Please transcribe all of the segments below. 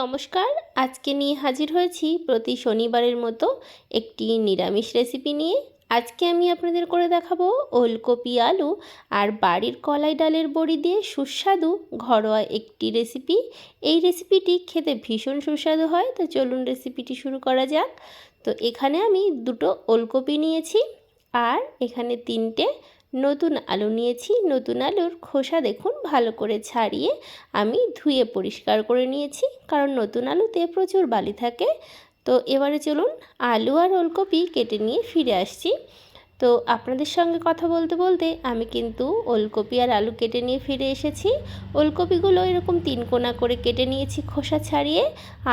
নমস্কার, আজকে নিয়ে হাজির হয়েছি প্রতি শনিবারের মতো একটি নিরামিষ রেসিপি নিয়ে। আজকে আমি আপনাদের করে দেখাবো ওলকপি আলু আর বাড়ির কলাই ডালের বড়ি দিয়ে সুস্বাদু ঘরোয়া একটি রেসিপি। এই রেসিপিটি খেতে ভীষণ সুস্বাদু হয়, তো চলুন রেসিপিটি শুরু করা যাক। তো এখানে আমি দুটো ওলকপি নিয়েছি আর এখানে তিনটে নতুন আলু নিয়েছি, নতুন আলুর খোসা দেখুন ভালো করে ছাড়িয়ে আমি ধুয়ে পরিষ্কার করে নিয়েছি, কারণ নতুন আলুতে প্রচুর বালি থাকে। তো এবারে চলুন আলু আর ওলকপি কেটে নিয়ে ফিরে আসছি। তো আপনাদের সঙ্গে কথা বলতে বলতে আমি কিন্তু ওলকপি আর আলু কেটে নিয়ে ফিরে এসেছি। ওলকপিগুলো এরকম তিন কোনা করে কেটে নিয়েছি খোসা ছাড়িয়ে,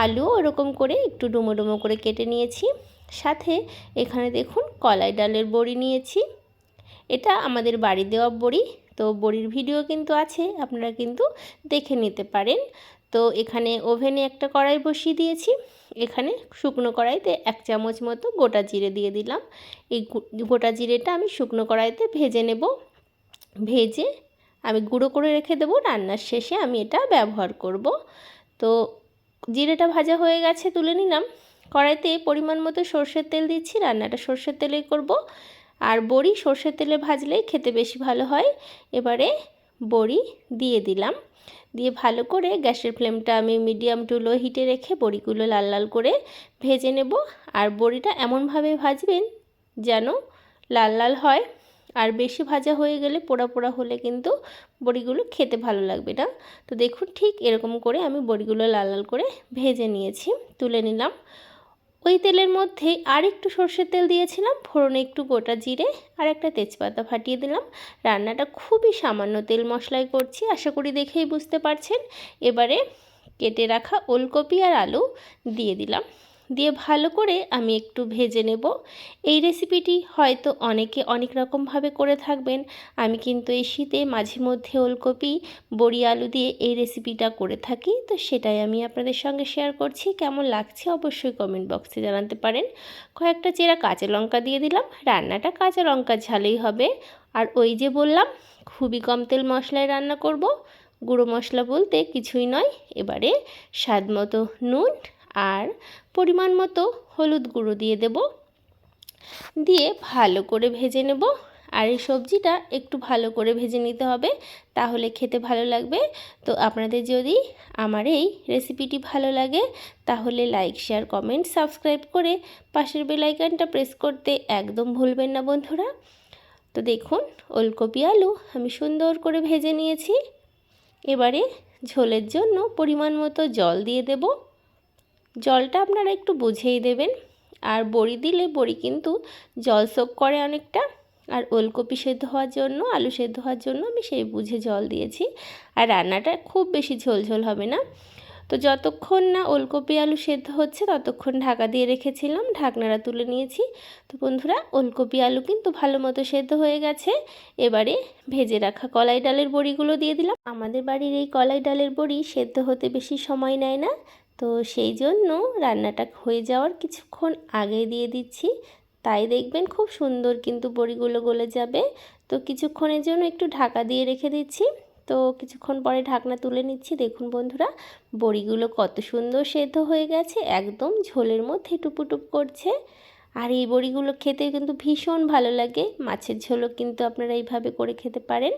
আলু ওরকম করে একটু ডুমো ডুমো করে কেটে নিয়েছি। সাথে এখানে দেখুন কলাই ডালের বড়ি নিয়েছি। এটা আমাদের বাড়ি দেওয়া বড়ি। তো বড়ির ভিডিও কিন্তু আছে, আপনারা কিন্তু দেখে নিতে পারেন। তো এখানে ওভেনে একটা কড়াই বসিয়ে দিয়েছি। এখানে শুকনো কড়াইতে এক চামচ মতো গোটা জিরে দিয়ে দিলাম। এই গোটা জিরেটা আমি শুকনো কড়াইতে ভেজে নেব। ভেজে আমি গুঁড়ো করে রেখে দেবো। রান্নার শেষে আমি এটা ব্যবহার করব। তো জিরেটা ভাজা হয়ে গেছে, তুলে নিলাম। কড়াইতে পরিমাণ মতো সর্ষের তেল দিচ্ছি। রান্নাটা সর্ষের তেলেই করব। আর বড়ি সর্ষের তেলে ভাজলে খেতে বেশি ভালো হয়। এবারে বড়ি দিয়ে দিলাম। দিয়ে ভালো করে গ্যাসের ফ্লেমটা আমি মিডিয়াম টু লো হিটে রেখে বড়িগুলো লাল লাল করে ভেজে নেব। আর বড়িটা এমনভাবে ভাজবেন যেন লাল লাল হয়। আর বেশি ভাজা হয়ে গেলে পোড়া পোড়া হলে কিন্তু বড়িগুলো খেতে ভালো লাগবে না। তো দেখুন ঠিক এরকম করে আমি বড়িগুলো লাল লাল করে ভেজে নিয়েছি। তুলে নিলাম। ওই তেলের মধ্যে আর একটু সর্ষের তেল দিয়েছিলাম, ফোড়নে একটু গোটা জিরে আর একটা তেজপাতা ফাটিয়ে দিলাম। রান্নাটা খুবই সামান্য তেল মশলায় করছি, আশা করি দেখেই বুঝতে পারছেন। এবারে কেটে রাখা ওলকপি আর আলু দিয়ে দিলাম। দিয়ে ভালো করে আমি একটু ভেজে নেব। এই রেসিপিটি হয়তো অনেকে অনেক রকমভাবে করে থাকবেন। আমি কিন্তু এই শীতে মাঝে মধ্যে ওলকপি, বড়ি, আলু দিয়ে এই রেসিপিটা করে থাকি। তো সেটাই আমি আপনাদের সঙ্গে শেয়ার করছি। কেমন লাগছে অবশ্যই কমেন্ট বক্সে জানাতে পারেন। কয়েকটা চেরা কাঁচা লঙ্কা দিয়ে দিলাম। রান্নাটা কাঁচা লঙ্কা ঝালেই হবে। আর ওই যে বললাম, খুবই কম তেল মশলায় রান্না করব। গুঁড়ো মশলা বলতে কিছুই নয়। এবারে স্বাদ মতো নুন আর পরিমাণ মতো হলুদ গুঁড়ো দিয়ে দেব। দিয়ে ভালো করে ভেজে নেব। আর এই সবজিটা একটু ভালো করে ভেজে নিতে হবে, তাহলে খেতে ভালো লাগবে। তো আপনাদের যদি আমার এই রেসিপিটি ভালো লাগে, তাহলে লাইক, শেয়ার, কমেন্ট, সাবস্ক্রাইব করে পাশের বেলাইকানটা প্রেস করতে একদম ভুলবেন না বন্ধুরা। তো দেখুন, ওলকপি আলু আমি সুন্দর করে ভেজে নিয়েছি। এবারে ঝোলের জন্য পরিমাণ মতো জল দিয়ে দেবো। জলটা আপনারা একটু বুঝেই দেবেন। আর বড়ি দিলে বড়ি কিন্তু জল সোক করে অনেকটা। আর ওলকপি সেদ্ধ হওয়ার জন্য, আলু সেদ্ধ হওয়ার জন্য আমি সেই বুঝে জল দিয়েছি। আর রান্নাটা খুব বেশি ঝোল ঝোল হবে না। তো যতক্ষণ না ওলকপি আলু সেদ্ধ হচ্ছে, ততক্ষণ ঢাকা দিয়ে রেখেছিলাম, ঢাকনাটা তুলে নিয়েছি। তো বন্ধুরা, ওলকপি আলু কিন্তু ভালো মতো সেদ্ধ হয়ে গেছে। এবারে ভেজে রাখা কলাই ডালের বড়িগুলো দিয়ে দিলাম। আমাদের বাড়ির এই কলাই ডালের বড়ি সেদ্ধ হতে বেশি সময় নেয় না। তো সেই জন্য রান্নাটা হয়ে যাওয়ার কিছুক্ষণ আগে দিয়ে দিচ্ছি। তাই দেখবেন খুব সুন্দর কিন্তু বড়িগুলো গলে যাবে। তো কিছুক্ষণের জন্য একটু ঢাকা দিয়ে রেখে দিচ্ছি। তো কিছুক্ষণ পরে ঢাকনা তুলে নিচ্ছি। দেখুন বন্ধুরা, বড়িগুলো কত সুন্দর সেদ্ধ হয়ে গেছে। একদম ঝোলের মধ্যে টুপুটুপ করছে। আর এই বড়িগুলো খেতে কিন্তু ভীষণ ভালো লাগে। মাছের ঝোলও কিন্তু আপনারা এইভাবে করে খেতে পারেন।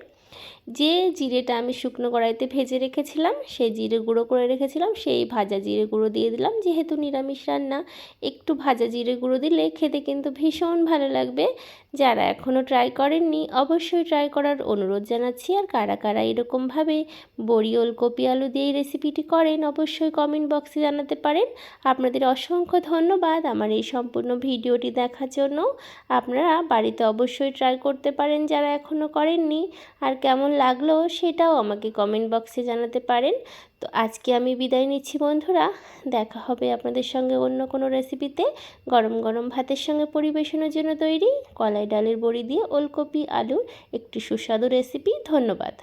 যে জিরেটা আমি শুকনো কড়াইতে ভেজে রেখেছিলাম, সেই জিরে গুঁড়ো করে রেখেছিলাম, সেই ভাজা জিরে গুঁড়ো দিয়ে দিলাম। যেহেতু নিরামিষ রান্না, একটু ভাজা জিরে গুঁড়ো দিলে খেতে কিন্তু ভীষণ ভালো লাগবে। যারা এখনও ট্রাই করেননি, অবশ্যই ট্রাই করার অনুরোধ জানাচ্ছি। আর কারা কারা এরকমভাবে বড়ি, ওলকপি, আলু দিয়ে এই রেসিপিটি করেন, অবশ্যই কমেন্ট বক্সে জানাতে পারেন। আপনাদের অসংখ্য ধন্যবাদ। আমার এই সম্পূর্ণ ভিডিওটি দেখার জন্য আপনারা বাড়িতে অবশ্যই ট্রাই করতে পারেন যারা এখনও করেননি। আর কেমন লাগল সেটাও আমাকে কমেন্ট বক্সে জানাতে পারেন। তো আজকে আমি বিদায় নিচ্ছি বন্ধুরা। দেখা হবে আপনাদের সঙ্গে অন্য কোনো রেসিপিতে গরম গরম ভাতের সঙ্গে পরিবেশনের জন্য তৈরি কলাই ডালের বড়ি দিয়ে ওলকপি আলুর একটি সুস্বাদু রেসিপি ধন্যবাদ।